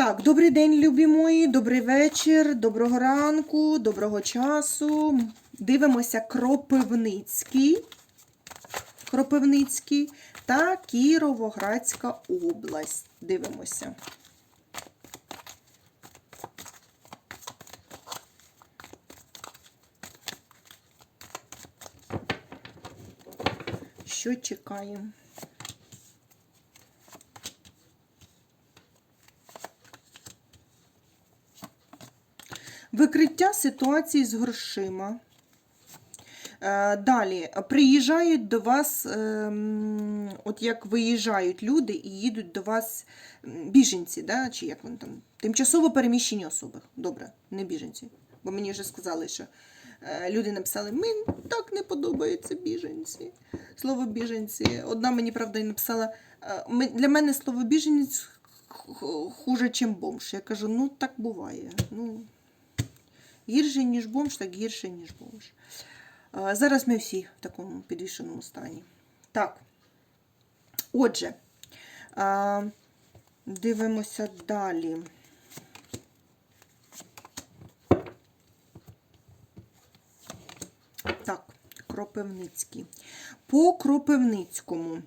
Так, добрий день, любі мої, добрий вечір, доброго ранку, доброго часу. Дивимося Кропивницький, Кропивницький та Кіровоградська область. Дивимося. Що чекаємо? Викриття ситуації з грошима. Е, Далі приїжджають до вас, ем, от як виїжджають люди і їдуть до вас біженці, да? чи як вони там, тимчасово переміщені особи. Добре, не біженці. Бо мені вже сказали, що е, люди написали, мені так не подобаються біженці. Слово біженці. Одна мені, правда, і написала, е, для мене слово біженець хуже, ніж бомж. Я кажу, ну так буває. Ну, Гірше, ніж бомж, так гірше, ніж бомж. Зараз ми всі в такому підвішеному стані. Так. Отже, дивимося далі. Так, Кропивницький. По Кропивницькому.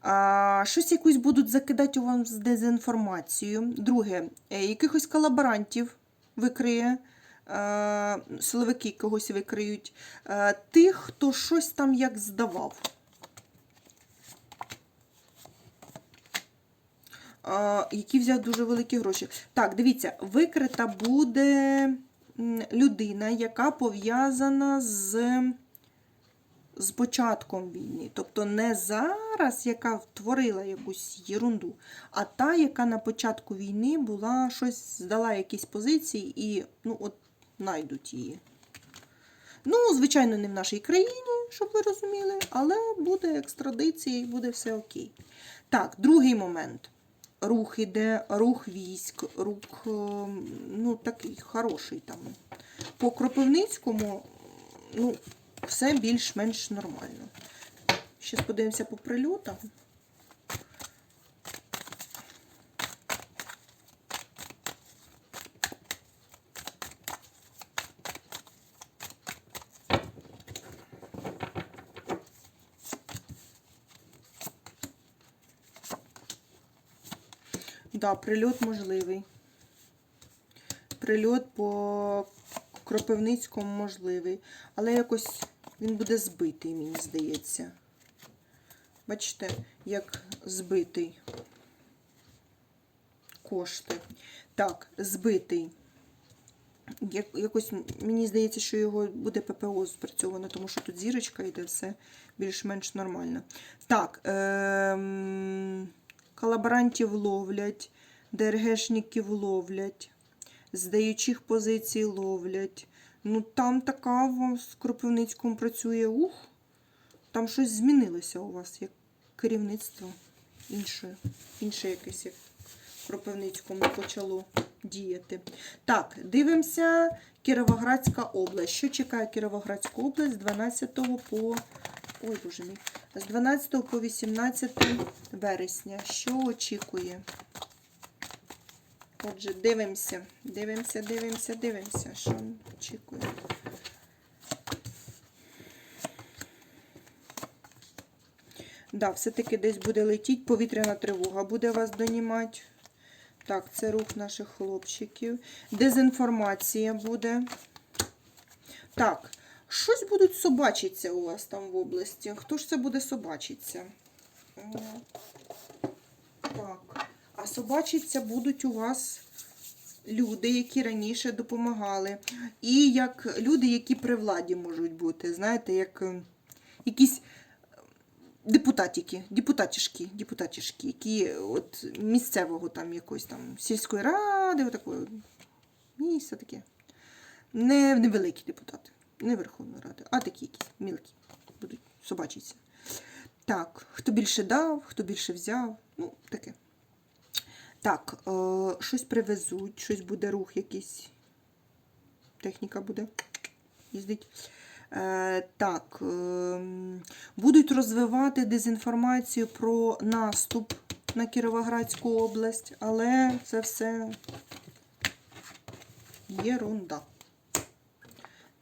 А, щось якусь будуть закидати у вас дезінформацію. Друге, е, якихось колаборантів викриє. Е, Силовики когось викриють. Е, Тих, хто щось там як здавав. Е, Які взяв дуже великі гроші. Так, дивіться, викрита буде людина, яка пов'язана з з початком війни. Тобто не зараз, яка творила якусь єрунду, а та, яка на початку війни була щось, здала якісь позиції і ну, от знайдуть її. Ну, звичайно, не в нашій країні, щоб ви розуміли, але буде екстрадиція і буде все окей. Так, другий момент. Рух іде, рух військ, рух, е, ну, такий хороший там. По Кропивницькому, ну, все більш-менш нормально. Ще подивимося по прильотам. Да, прильот можливий. Прильот по Кропивницькому можливий. Але якось він буде збитий, мені здається. Бачите, як збитий кошти. Так, збитий. Як, якось мені здається, що його буде ППО спрацьовано, тому що тут зірочка йде все більш-менш нормально. Так, ем, колаборантів ловлять, ДРГшників ловлять, здаючих позицій ловлять. Ну, там така у в Кропивницькому працює ух. Там щось змінилося у вас, як керівництво інше, інше якесь як в Кропивницькому почало діяти. Так, дивимося Кіровоградська область. Що чекає Кіровоградська область з 12 по. Ой, боже мій. З 12 по 18 вересня. Що очікує? Отже, дивимося, дивимося, дивимося, дивимося, що очікує. Да, все-таки десь буде летіть, повітряна тривога буде вас донімати. Так, це рух наших хлопчиків. Дезінформація буде. Так, щось будуть собачиться у вас там в області. Хто ж це буде собачиться? Так. А собачиться будуть у вас люди, які раніше допомагали. І як люди, які при владі можуть бути. Знаєте, як е, якісь депутатики, депутатішки, депутатішки, які от місцевого там якоїсь там сільської ради, отакої місця таке. Не невеликі депутати, не Верховної Ради, а такі якісь мілкі будуть собачитися. Так, хто більше дав, хто більше взяв, ну, таке. Так, е, щось привезуть, щось буде рух якийсь. Техніка буде їздить. Е, так, е, будуть розвивати дезінформацію про наступ на Кіровоградську область, але це все єрунда.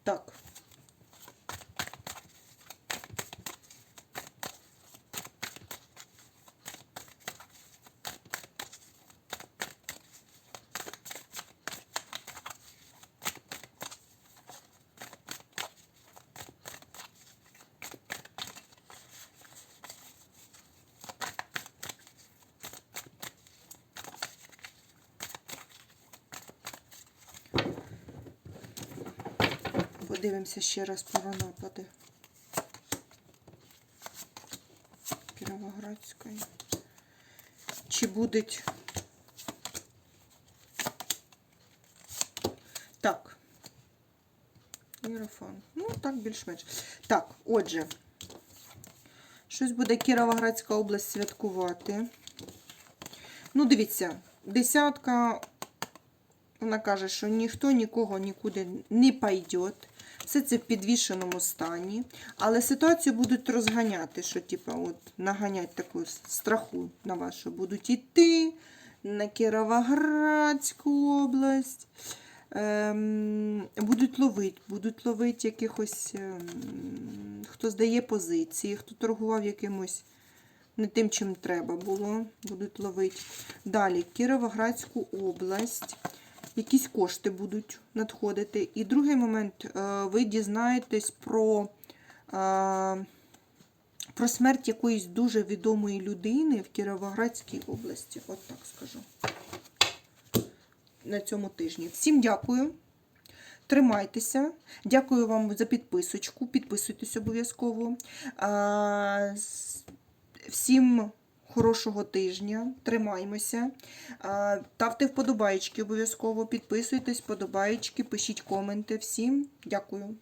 Так. Подивимося ще раз про напади. Кіровоградської. Чи будуть. Так. Єрофан. Ну, так, більш-менш. Так, отже. Щось буде Кіровоградська область святкувати. Ну, дивіться, десятка вона каже, що ніхто нікого нікуди не пойде. Все це в підвішеному стані. Але ситуацію будуть розганяти, що, типа, от, наганять таку страху на що будуть йти на Кіровоградську область. Ем, будуть ловити, будуть ловити якихось, ем, хто здає позиції, хто торгував якимось не тим, чим треба було, будуть ловити. Далі Кіровоградську область якісь кошти будуть надходити. І другий момент, е, ви дізнаєтесь про, е, про смерть якоїсь дуже відомої людини в Кіровоградській області. От так скажу. На цьому тижні. Всім дякую. Тримайтеся. Дякую вам за підписочку. Підписуйтесь обов'язково. С- Всім хорошого тижня. Тримаймося. Тавте вподобайки обов'язково. Підписуйтесь, вподобайки, пишіть коменти. Всім дякую.